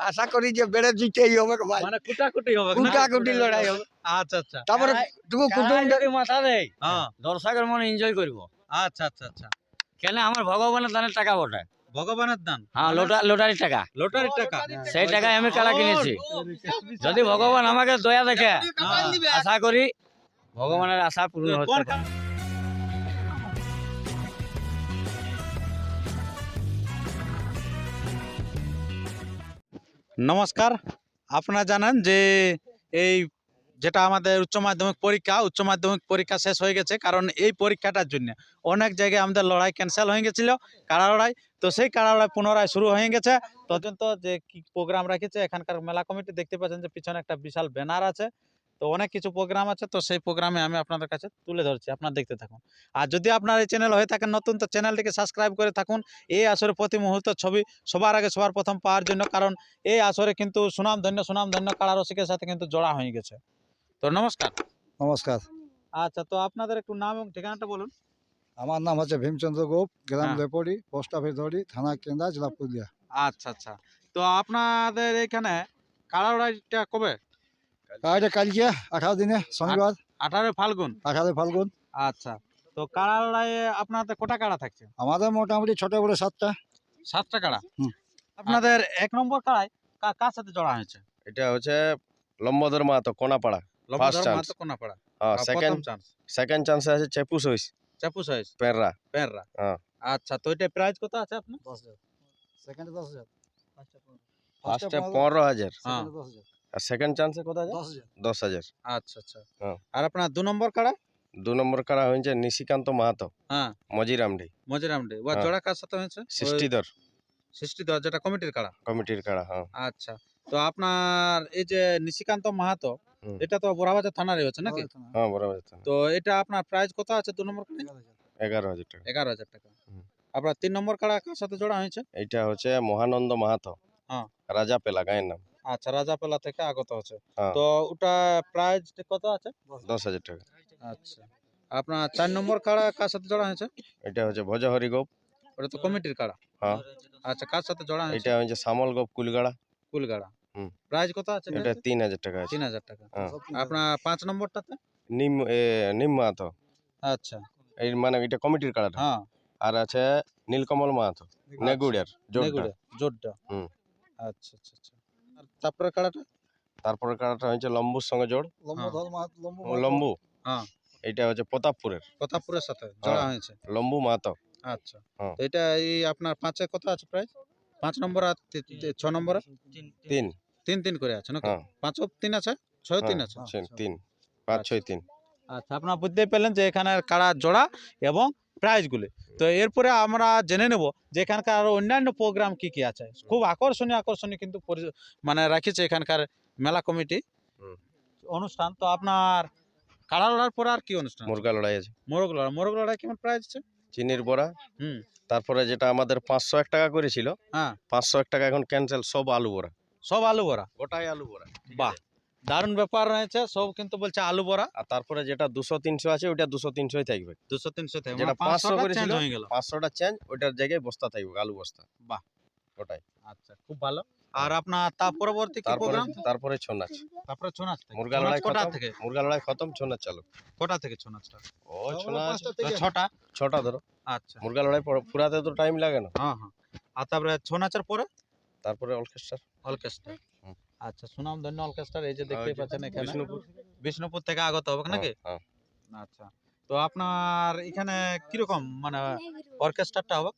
আশা করি যে বেড়ে জিতেই হবে ভাই। মানে কুটাকুটি হবে কুটাকুটি লড়াই হবে। আচ্ছা আচ্ছা। তারপরে টুকু কুটুম যদি মাথা দেয় হ্যাঁ। দর্শকের মনে এনজয় করব। আচ্ছা আচ্ছা আচ্ছা। কেন আমার ভগবানের দানের টাকা বটে? ভগবানের দান? হ্যাঁ লোটা লোটারি টাকা। লটারির টাকা? সেই টাকায় আমি কাড়া কিনেছি। যদি ভগবান আমাকে দয়া দেখে আশা করি ভগবানের আশা পূর্ণ কোন নমস্কার। আপনারা জানেন যে এই যেটা আমাদের উচ্চ মাধ্যমিক পরীক্ষা, উচ্চ মাধ্যমিক পরীক্ষা শেষ হয়ে গেছে কারণ এই পরীক্ষাটার জন্য অনেক জায়গায় আমাদের লড়াই ক্যান্সেল হয়ে গেছিল, কারা লড়াই? তো সেই কারা লড়াই পুনরায় শুরু হয়ে গেছে। তদন্ত যে কি প্রোগ্রাম রাখেছে, এখানকার মেলা কমিটি দেখতে পাচ্ছেন যে পিছনে একটা বিশাল ব্যানার আছে। তো অনেক কিছু প্রোগ্রাম আছে তো সেই প্রোগ্রামে আমি আপনাদের কাছে তুলে ধরছি আপনারা দেখতে থাকুন। আর যদি আপনার এই চ্যানেল হয়ে থাকেন নতুন তো চ্যানেলটিকে সাবস্ক্রাইব করে থাকুন। এই আসরে প্রতি মুহূর্ত ছবি সবার আগে সবার প্রথম পাওয়ার জন্য কারণ এই আসরে কিন্তু সুনাম ধন্য সুনাম ধন্য কাড়া রসিকের সাথে কিন্তু জোড়া হয়ে গেছে। তো নমস্কার। নমস্কার। আচ্ছা তো আপনাদের একটু নাম এবং ঠিকানাটা বলুন। আমার নাম হচ্ছে ভীমচন্দ্র গোপ গ্রাম হ্যাঁ। লেপড়ি পোস্ট অফিস ধরি থানা কেন্দ্রা জেলা পুরুলিয়া। আচ্ছা আচ্ছা। তো আপনাদের এখানে কাড়া লড়াইটা কবে? কাজটা কালকে আঠারো দিনে শনিবার। আঠারোই ফাল্গুন? আঠারো ফাল্গুন। আচ্ছা তো কাড়া আপনাদের কটা কাড়া থাকছে? আমাদের মোটামুটি ছোট বড় সাতটা। সাতটা কাড়া? আপনাদের এক নম্বর কাড়ায় কার সাথে জড়া হয়েছে? এটা হচ্ছে লম্বদর মাহাতো কোনাপাড়া chance. মাহাতো কোনাপাড়া। হ্যাঁ সেকেন্ড চান্স সেকেন্ড চান্সে আছে চেপু সইস চাপু সাইজ পেররা। পেররা। হ্যাঁ। আচ্ছা তো এটা প্রাইস কত আছে আপনার? দশ হাজার। সেকেন্ডে দশ হাজার। ফার্স্টে পনেরো হাজার। হ্যাঁ। আর সেকেন্ড চান্সে কত দশ হাজার। দশ হাজার। আচ্ছা আচ্ছা। হ্যাঁ। আর আপনার দু নম্বর কাড়া? দু নম্বর কাড়া হয়েছে নিশিকান্ত মাহাতো। হ্যাঁ। মজিরামডি মজিরামডি ও হ্যাঁ। জোড়া কার সাথে হয়েছে? সৃষ্টিধর। সৃষ্টি দেওয়া যেটা কমিটির কাড়া। কমিটির কাড়া হ্যাঁ। আচ্ছা। তো আপনার এই যে নিশিকান্ত মাহাতো এটা তো বোরাবাজার থানারই হচ্ছে নাকি? হ্যাঁ বরাবর তো এটা আপনার প্রাইস কত আছে দু নম্বর কাড়ায়? এগারো হাজার টাকা। এগারো হাজার টাকা। আপনার তিন নম্বর কাড়া কার সাথে জোড়া হয়েছে? এইটা হচ্ছে মহানন্দ মাহাতো। হ্যাঁ। রাজা পেলা গায়ের নাম। আচ্ছা রাজাপেলা থেকে আগত আছে হ্যাঁ। তো ওটা প্রাইস কত আছে? দশ হাজার টাকা। আচ্ছা। আপনার চার নম্বর কাড়া কার সাথে জোড়া হয়েছে? এটা হচ্ছে ভজহরি গোপ। ওটা তো কমিটির কাড়া? হ্যাঁ। আচ্ছা কার সাথে জোড়া হয়েছে? এটা হচ্ছে সামল গোপ কুলগাড়া। কুলগাড়া। হুম। প্রাইস কত আছে এটা তিন হাজার টাকা আছে। তিন হাজার টাকা। হ্যাঁ। আপনার পাঁচ নম্বরটাতে? নিম নিম মাহাতো। আচ্ছা। এই মানে এটা কমিটির কাড়াটা। হ্যাঁ। আর আছে নীলকমল মাহাতো। নেগুড়িয়ার জোরটা নেগুড়ে, জোরটা হুম। আচ্ছা আচ্ছা আচ্ছা। তারপরে কাড়াটা? তারপরে কাড়াটা হচ্ছে লম্বুর সঙ্গে জোড়। লম্বধর মাহাত লম্বু লম্বু। হ্যাঁ। এটা হচ্ছে প্রতাপপুরের। প্রতাপপুরের সাথে জোড়া হ্যাঁ। হয়েছে। লম্বু মাহাতো আচ্ছা। হ্যাঁ। এটা এই আপনার পাঁচে কত আছে প্রাইস পাঁচ নম্বর আর ছ নম্বরে? তিন তিন। তিন। করে আছে নাকি? হ্যাঁ। পাঁচও তিন আছে? ছয় তিন হ্যাঁ, আছে? তিন, তিন। পাঁচ ছয় তিন। আচ্ছা আপনারা বুঝতেই পেলেন যে এখানে কাড়া জোড়া এবং প্রাইজগুলি। তো এরপরে আমরা জেনে নেব যে এখানকার আরও অন্যান্য প্রোগ্রাম কি কি আছে। খুব আকর্ষণীয় আকর্ষণীয় কিন্তু মানে রাখেছে এখানকার মেলা কমিটি। অনুষ্ঠান তো আপনার কাড়া লড়ার পরে আর কি অনুষ্ঠান মুরগা লড়াই আছে। মোরগ লড়া মোরগ লড়াই কেমন প্রাইজ আছে? চিনির বড়া। হুম। তারপরে যেটা আমাদের পাঁচশো এক টাকা করেছিল হ্যাঁ। পাঁচশো এক টাকা এখন ক্যান্সেল সব আলু বড়া। সব আলু বড়া? গোটাই আলু বড়া। বাহ! দারুণ ব্যাপার রয়েছে সব কিন্তু বলছে আলু বড়া। আর তারপরে যেটা দুশো তিনশো আছে ওইটা দুশো তিনশোই থাকবে। দুশো তিনশো থেকে যেটা মানে পাঁচশো 500 করেছিল, পাঁচশোটা চেঞ্জ ওইটার জায়গায় বস্তা থাকবে আলু বস্তা। বাহ। ওটাই। আচ্ছা খুব ভালো। আর আপনার তার পরবর্তী কি প্রোগ্রাম তারপরে ছৌ নাচ। তারপরে ছৌ নাচ থেকে। মুরগা লড়াই কটা থেকে? মুরগা লড়াই খতম ছৌ নাচ চালু। কটা থেকে ছৌ নাচটা? ও ছৌ নাচ তো ছটা ছটা ধরো। আচ্ছা। মুরগা লড়াই পর- ফুরাতে তো টাইম লাগে না। হ্যাঁ হ্যাঁ। আর তারপরে ছৌ নাচের পরে? তারপরে অর্কেস্ট্রা। অর্কেস্ট্রা। আচ্ছা সুনাম ধন্য অর্কেস্ট্রা এই যে দেখতেই যে পাচ্ছেন এখানে। বিষ্ণুপুর। বিষ্ণুপুর থেকে আগত হবে নাকি? হ্যাঁ। আচ্ছা তো আপনার এখানে কীরকম মানে অর্কেস্ট্রাটা হবে?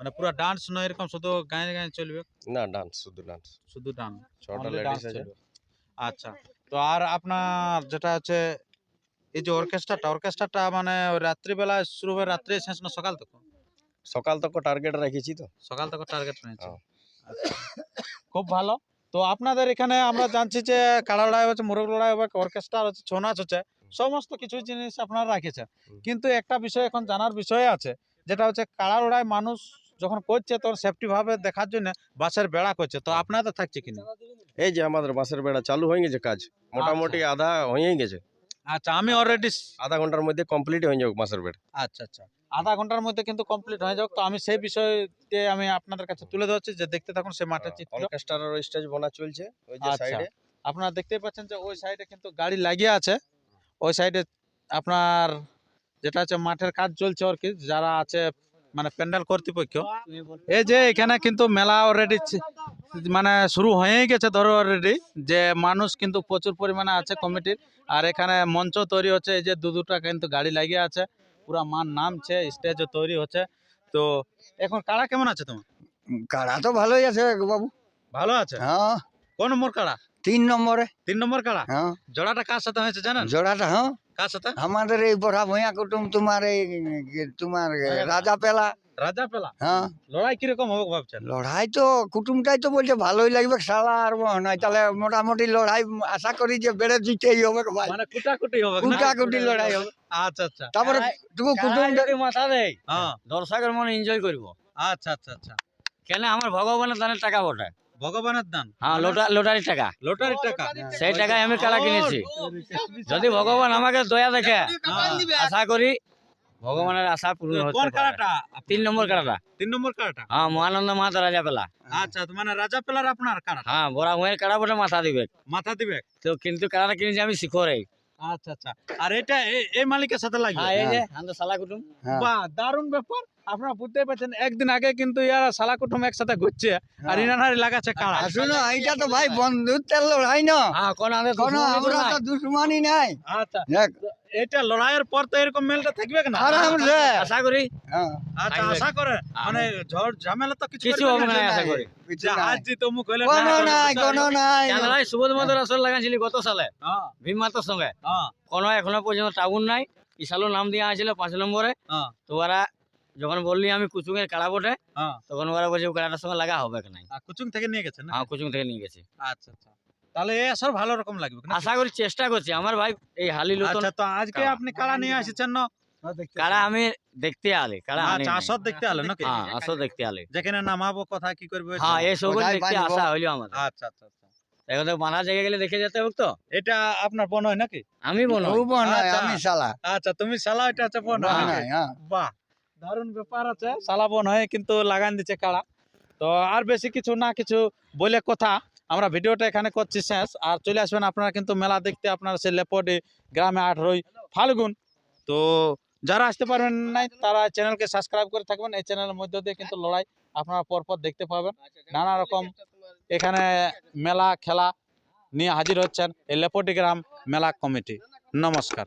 মানে পুরো ডান্স নয় এরকম শুধু গায়ে গায়ে চলবে? না ডান্স শুধু ডান্স শুধু ডান্স ছটা লেডিস আছে। আচ্ছা তো আর আপনার যেটা আছে এই যে অর্কেস্ট্রাটা অর্কেস্ট্রাটা মানে ওই রাত্রিবেলায় শুরু হবে রাত্রে শেষ না সকাল থেকে সকাল তক টার্গেট রেখেছি তো। সকাল থেকে টার্গেট রয়েছে হ্যাঁ। আচ্ছা। খুব ভালো। তো আপনাদের এখানে আমরা জানছি যে কাড়া লড়াই হচ্ছে মোরগ লড়াই হবে অর্কেস্ট্রা হচ্ছে ছৌ নাচ হচ্ছে সমস্ত কিছু জিনিস আপনারা রাখেছেন। কিন্তু একটা বিষয় এখন জানার বিষয় আছে যেটা হচ্ছে কাড়া লড়াই মানুষ যখন করছে তখন সেফটি ভাবে দেখার জন্য বাসের বেড়া করছে। তো আপনাদের থাকছে কিনা এই যে আমাদের বাসের বেড়া চালু হয়ে গেছে কাজ মোটামুটি আধা হয়েই গেছে। আচ্ছা আমি অলরেডি আধা ঘণ্টার মধ্যে কমপ্লিট হয়ে যাবে বাসের বেড়া। আচ্ছা আচ্ছা। আধা ঘণ্টার মধ্যে কিন্তু কমপ্লিট হয়ে যাক। তো আমি সেই বিষয়তে আমি আপনাদের কাছে তুলে ধরছি যে দেখতে থাকুন সেই মাঠের চিত্র। অর্কেস্ট্রার স্টেজ বানা চলছে ওই যে আচ্ছা। সাইডে আপনারা দেখতেই পাচ্ছেন যে ওই সাইডে কিন্তু গাড়ি লাগিয়ে আছে। ওই সাইডে আপনার যেটা আছে মাঠের কাজ চলছে আর কি যারা আছে মানে প্যান্ডেল কর্তৃপক্ষ। এই যে এখানে কিন্তু মেলা অলরেডি মানে শুরু হয়েই গেছে ধরো অলরেডি যে মানুষ কিন্তু প্রচুর পরিমাণে আছে কমিটির আর এখানে মঞ্চ তৈরি হচ্ছে এই যে দু দুটা কিন্তু গাড়ি লাগিয়ে আছে। পুরা মান নামছে স্টেজও তৈরি হচ্ছে। তো এখন কাড়া কেমন আছে তোমার? কাড়া তো ভালোই আছে বাবু। ভালো আছে? হ্যাঁ। কোন নম্বর কাড়া? তিন নম্বরে। তিন নম্বর কাড়া? হ্যাঁ। জোড়াটা কার সাথে হয়েছে জানেন? জোড়াটা হ্যাঁ। কার সাথে? আমাদের এই বড়া ভূঁয়া কুটুম তোমার এই তোমার রাজা পেলা। রাজা পেলা হ্যাঁ লড়াই কীরকম হবে ভাবছেন লড়াই তো কুটুমটাই তো বলছে ভালোই লাগবে শালা আর নয় তাহলে মোটামুটি লড়াই আশা করি যে বেড়ে জিতেই হবে ভাই মানে কুটাকুটি হবে কুটাকুটি লড়াই হবে আচ্ছা আচ্ছা তারপরে তুমি কুটুম যদি মাথা দেয় হ্যাঁ দর্শকের মনে এনজয় করব আচ্ছা আচ্ছা আচ্ছা কেন আমার ভগবানের দানের টাকা বটে ভগবানের দান হ্যাঁ লোটা লোটারির টাকা লটারির টাকা সেই টাকায় আমি কাড়া কিনেছি যদি ভগবান আমাকে দয়া দেখে আশা করি ভগবানের আশা পূর্ণ কোন হতে তিন নম্বর কাড়াটা তিন নম্বর কাড়াটা হ্যাঁ মহানন্দ মাতা রাজা পেলা। আচ্ছা মানে রাজা পেলার আপনার কাড়া হ্যাঁ বড়া ভুঁয়ের কাড়া বটে মাথা দিবে। মাথা দিবে? তো কিন্তু কাড়াটা কিনেছি আমি শিখরে। আচ্ছা আচ্ছা। আর এটা এই মালিকের সাথে লাগবে? হ্যাঁ এই যে আন্দো সালা কুটুম। হ্যাঁ। বাহ দারুণ ব্যাপার। আপনারা বুঝতেই পারছেন একদিন আগে কিন্তু ইয়ারা শালা কুটুম একসাথে ঘুরছে আর ইনানারি লাগাচ্ছে শুনো এইটা তো ভাই বন্ধুত্বের লড়াই না। হ্যাঁ কোন আমরা তো দুশ্মনী নাই। আচ্ছা। এটা লড়াইয়ের পর তো এরকম মেলটা থাকবে না আশা করি। হ্যাঁ। আচ্ছা আশা করে। মানে ঝড় ঝামেলা তো কিছু কিছু হবে না। না। আশা করি। কিছু যে নাই। আজ হইলে কোনো নাই কোনো নাই। চাঁদলাই সুবোধ মতো আসর লাগাইছিলি গত সালে? হ্যাঁ, ভীম মাতার সঙ্গে। হ্যাঁ, কোনো এখনও পর্যন্ত টাউন নাই। ইসালো নাম দেওয়া হয়েছিল পাঁচ নম্বরে। হ্যাঁ, তো ওরা যখন বললি আমি কুচুঙের কাড়া বটে হ্যাঁ। তখন ওরা বলছে "ও কাড়াটার সঙ্গে লাগা হবে আর কুচুং থেকে নিয়ে গেছে না? হ্যাঁ কুচুং থেকে নিয়ে গেছি। আচ্ছা আচ্ছা। তাহলে এই আসর ভালো রকম লাগবে না? আশা করি চেষ্টা করছি। আমার ভাই এই হালি আচ্ছা তো আজকে আপনি কাড়া নিয়ে আসছেন না? হ্যাঁ, আমি দেখতে আলে কাড়া আনি আচ্ছা নাই। আসর দেখতে আলো নাকি? হ্যাঁ আসো দেখতে আলে। যেখানে নামাবো কথা কি করবে হ্যাঁ এই সব ওটাই দেখতে বাঁধবো। আসা হইল আমাদের। আচ্ছা আচ্ছা আচ্ছা। এখন তো বাঁধা জায়গা গেলে দেখে যেতে হবে তো। এটা আপনার বোন হয় নাকি? আমি বলো ও নাই আচ্ছা। আমি শালা। আচ্ছা তুমি শালা এটা আছে বোন নাকি? নাই হ্যাঁ। বাহ দারুণ ব্যাপার আছে। শালা বোন হয়ে কিন্তু লাগান দিচ্ছে কাড়া তো আর বেশি কিছু না কিছু বলে কথা। আমরা ভিডিওটা এখানে করছি শেষ। আর চলে আসবেন আপনারা কিন্তু মেলা দেখতে, আপনারা সে লেপডি গ্রামে আঠেরোই ফাল্গুন। তো যারা আসতে পারবেন নাই, তারা চ্যানেলকে সাবস্ক্রাইব করে থাকবেন। এই চ্যানেলের মধ্য দিয়ে কিন্তু লড়াই আপনারা পরপর দেখতে পাবেন। নানা রকম এখানে মেলা, খেলা নিয়ে হাজির হচ্ছেন এই লেপটি গ্রাম মেলা কমিটি। নমস্কার।